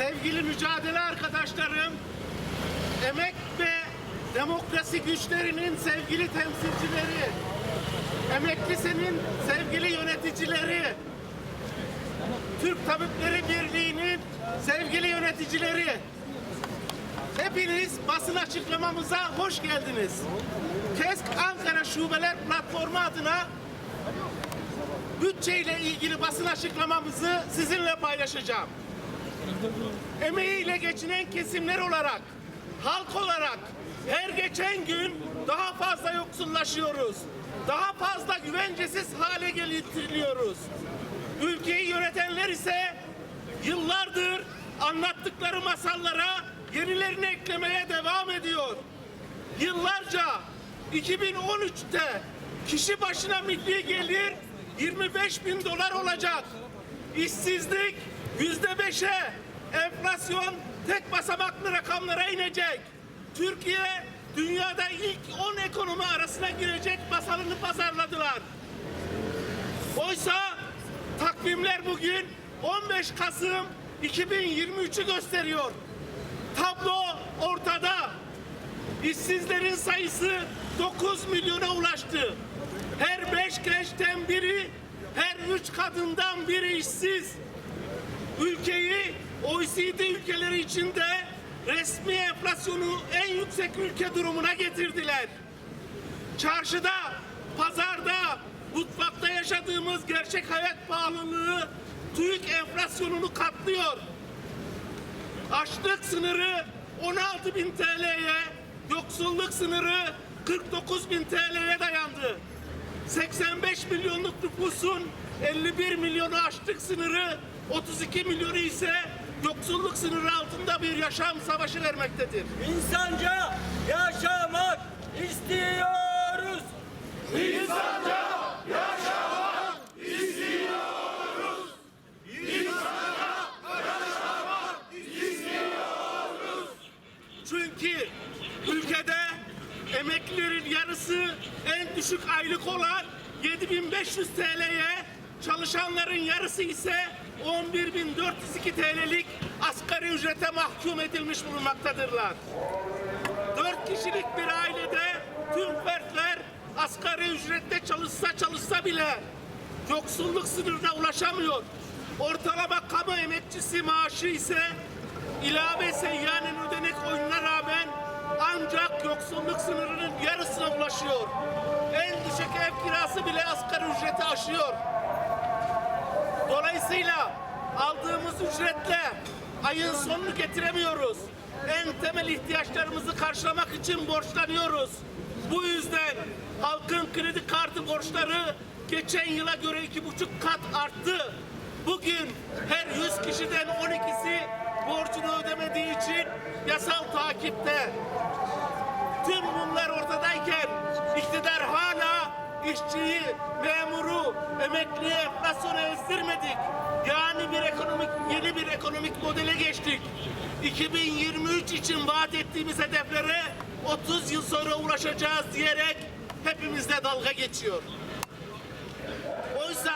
sevgili mücadele arkadaşlarım, emek ve demokrasi güçlerinin sevgili temsilcileri, emeklisinin sevgili yöneticileri, Türk Tabipleri Birliği'nin sevgili yöneticileri, hepiniz basın açıklamamıza hoş geldiniz. KESK Ankara Şubeler Platformu adına bütçeyle ilgili basın açıklamamızı sizinle paylaşacağım. Emeğiyle geçinen kesimler olarak, halk olarak her geçen gün daha fazla yoksullaşıyoruz. Daha fazla güvencesiz hale getiriliyoruz. Ülkeyi yönetenler ise yıllardır anlattıkları masallara yenilerini eklemeye devam ediyor. Yıllarca 2013'te kişi başına milli gelir 25 bin dolar olacak. İşsizlik yüzde beşe, enflasyon tek basamaklı rakamlara inecek. Türkiye dünyada ilk 10 ekonomi arasına girecek masalını pazarladılar. Oysa takvimler bugün 15 Kasım 2023'ü gösteriyor. Tablo ortada. İşsizlerin sayısı 9 milyona ulaştı. Her 5 gençten biri, her 3 kadından biri işsiz. Ülkeyi OECD ülkeleri içinde resmi enflasyonu en yüksek ülke durumuna getirdiler. Çarşıda, pazarda, mutfakta yaşadığımız gerçek hayat pahalılığı TÜİK enflasyonunu katlıyor. Açlık sınırı 16 bin TL'ye, yoksulluk sınırı 49 bin TL'ye dayandı. 85 milyonluk nüfusun 51 milyonu açlık sınırı, 32 milyonu ise yoksulluk sınırı altında bir yaşam savaşı vermektedir. İnsanca yaşamak istiyoruz. Çünkü ülkede emeklilerin yarısı en düşük aylık olan 7500 TL'ye, çalışanların yarısı ise 11402 TL'lik asgari ücrete mahkum edilmiş bulunmaktadırlar. Dört kişilik bir ailede tüm fertler asgari ücrette çalışsa çalışsa bile yoksulluk sınırına ulaşamıyor. Ortalama kamu emekçisi maaşı ise ilave seyyanen ödenek oyununa rağmen ancak yoksulluk sınırının yarısına ulaşıyor. En düşük ev kirası bile asgari ücreti aşıyor. Dolayısıyla aldığımız ücretle ayın sonunu getiremiyoruz. En temel ihtiyaçlarımızı karşılamak için borçlanıyoruz. Bu yüzden halkın kredi kartı borçları geçen yıla göre iki buçuk kat arttı. Bugün her 100 kişiden 12'si borcunu ödemediği için yasal takipte. Tüm bunlar ortadayken iktidar hala işçiyi, memuru, emekliye enflasyona ezdirmedik. Yani bir ekonomik yeni bir ekonomik modele geçtik. 2023 için vaat ettiğimiz hedeflere 30 yıl sonra ulaşacağız diyerek hepimizle dalga geçiyor. Oysa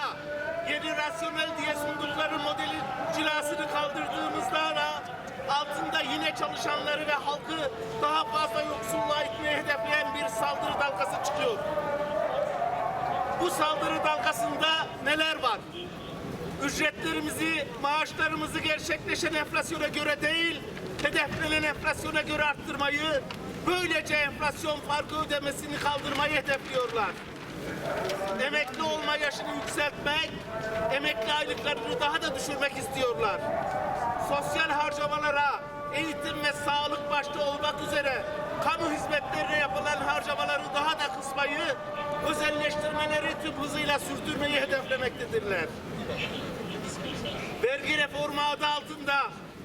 yeni rasyonel diye sundukları modelin cilasını kaldırdığımızda da altında yine çalışanları ve halkı daha fazla yoksulluğa itmeyi hedefleyen bir saldırı dalgası çıkıyor. Bu saldırı dalgasında neler var? Ücretlerimizi, maaşlarımızı gerçekleşen enflasyona göre değil, hedeflenen enflasyona göre arttırmayı, böylece enflasyon farkı ödemesini kaldırmayı hedefliyorlar emekli olma yaşını yükseltmek, emekli aylıklarını daha da düşürmek istiyorlar. Sosyal harcamalara, eğitim ve sağlık başta olmak üzere kamu hizmetlerine yapılan harcamaları daha da tüm hızıyla sürdürmeyi hedeflemektedirler. Vergi reformu adı altında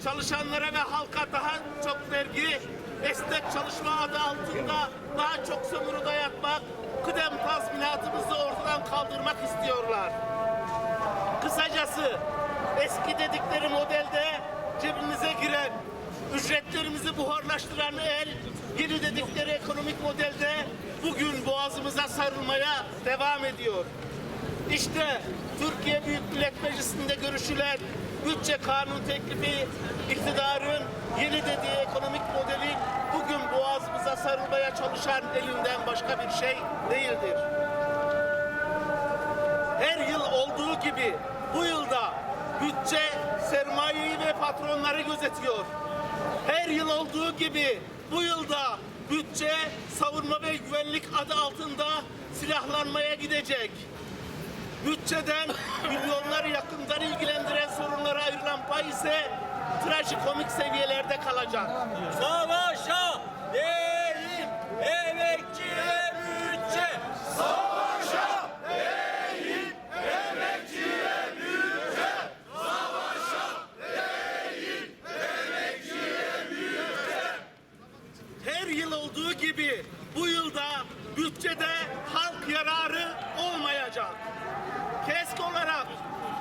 çalışanlara ve halka daha çok vergi, esnek çalışma adı altında daha çok sömürü dayatmak, kıdem tazminatımızı ortadan kaldırmak istiyorlar. Kısacası eski dedikleri modelde cebimize giren, ücretlerimizi buharlaştıran el, yeni dedikleri ekonomik modelde bugün boğazımıza sarılmaya devam ediyor. İşte Türkiye Büyük Millet Meclisi'nde görüşülen bütçe kanun teklifi iktidarın yeni dediği ekonomik modelin bugün boğazımıza sarılmaya çalışan elinden başka bir şey değildir. Her yıl olduğu gibi bu yılda bütçe sermayeyi ve patronları gözetiyor. Her yıl olduğu gibi bu yılda bütçe savunma ve güvenlik adı altında silahlanmaya gidecek. Bütçeden milyonları yakından ilgilendiren sorunlara ayrılan pay ise trajikomik seviyelerde kalacak. Savaşa değil emekçiye bütçe. Her yıl olduğu gibi bu yılda bütçede halk yararı olmayacak. Kesk olarak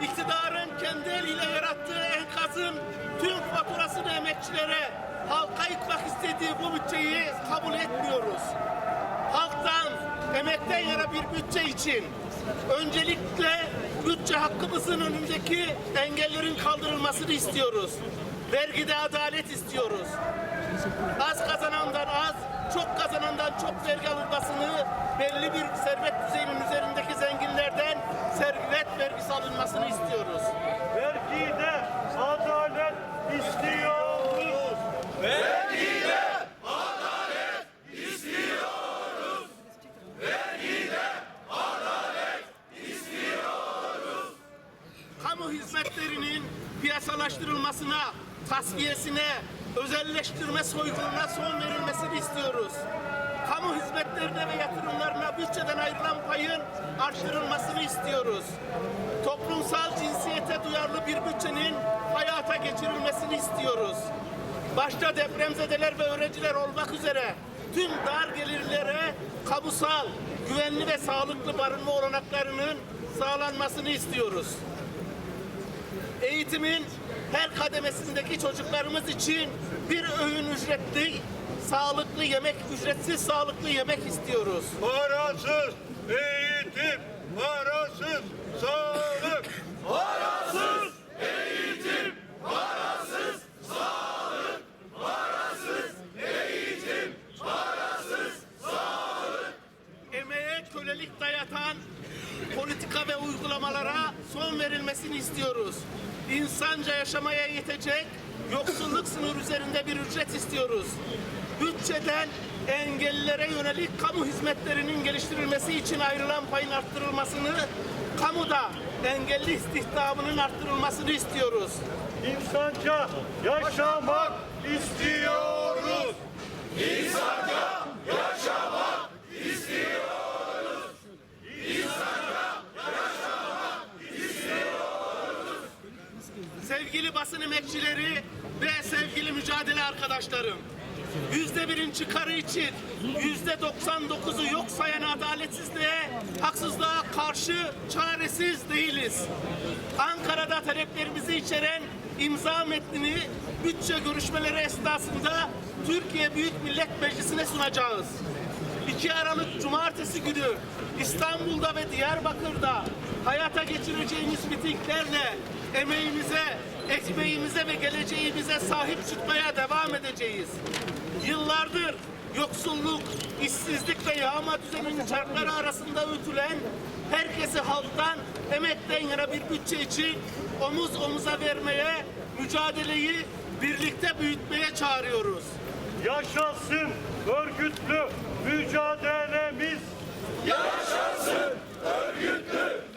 iktidarın kendi eliyle yarattığı enkazın tüm faturasını emekçilere halka yıkmak istediği bu bütçeyi kabul etmiyoruz. Halktan, emekten yana bir bütçe için öncelikle bütçe hakkımızın önündeki engellerin kaldırılmasını istiyoruz. Vergide adalet istiyoruz. Az kazanandan az, çok kazanandan çok vergi alınmasını, belli bir servet düzeyinin üzerindeki zenginlerden servet vergisi alınmasını istiyoruz. Vergide adalet istiyoruz. Kamu hizmetlerinin piyasalaştırılmasına, tasfiyesine, özelleştirme soygununa son verilmesini istiyoruz. Kamu hizmetlerine ve yatırımlarına bütçeden ayrılan payın artırılmasını istiyoruz. Toplumsal cinsiyete duyarlı bir bütçenin hayata geçirilmesini istiyoruz. Başta depremzedeler ve öğrenciler olmak üzere tüm dar gelirlere kamusal, güvenli ve sağlıklı barınma olanaklarının sağlanmasını istiyoruz eğitimin her kademesindeki çocuklarımız için bir öğün ücretli, sağlıklı yemek, ücretsiz sağlıklı yemek istiyoruz. Parasız eğitim, parasız sağlık. Parasız eğitim, parasız sağlık. Parasız eğitim, parasız Emeğe kölelik dayatan politika ve uygulamalara son verilmesini istiyoruz. İnsanca yaşamaya yetecek yoksulluk sınırı üzerinde bir ücret istiyoruz. Bütçeden engellilere yönelik kamu hizmetlerinin geliştirilmesi için ayrılan payın arttırılmasını, kamuda engelli istihdamının arttırılmasını istiyoruz. İnsanca yaşamak istiyoruz. Sevgili basın emekçileri ve sevgili mücadele arkadaşlarım. Yüzde birin çıkarı için yüzde 99'u yok sayan adaletsizliğe, haksızlığa karşı çaresiz değiliz. Ankara'da taleplerimizi içeren imza metnini bütçe görüşmeleri esnasında Türkiye Büyük Millet Meclisi'ne sunacağız. 2 Aralık Cumartesi günü İstanbul'da ve Diyarbakır'da hayata geçireceğimiz mitinglerle emeğimize, ekmeğimize ve geleceğimize sahip çıkmaya devam edeceğiz. Yıllardır yoksulluk, işsizlik ve yağma düzeninin çarkları arasında ütülen, herkesi halktan, emekten yana bir bütçe için omuz omuza vermeye, mücadeleyi birlikte büyütmeye çağırıyoruz. Yaşasın örgütlü mücadelemiz! Yaşasın örgütlü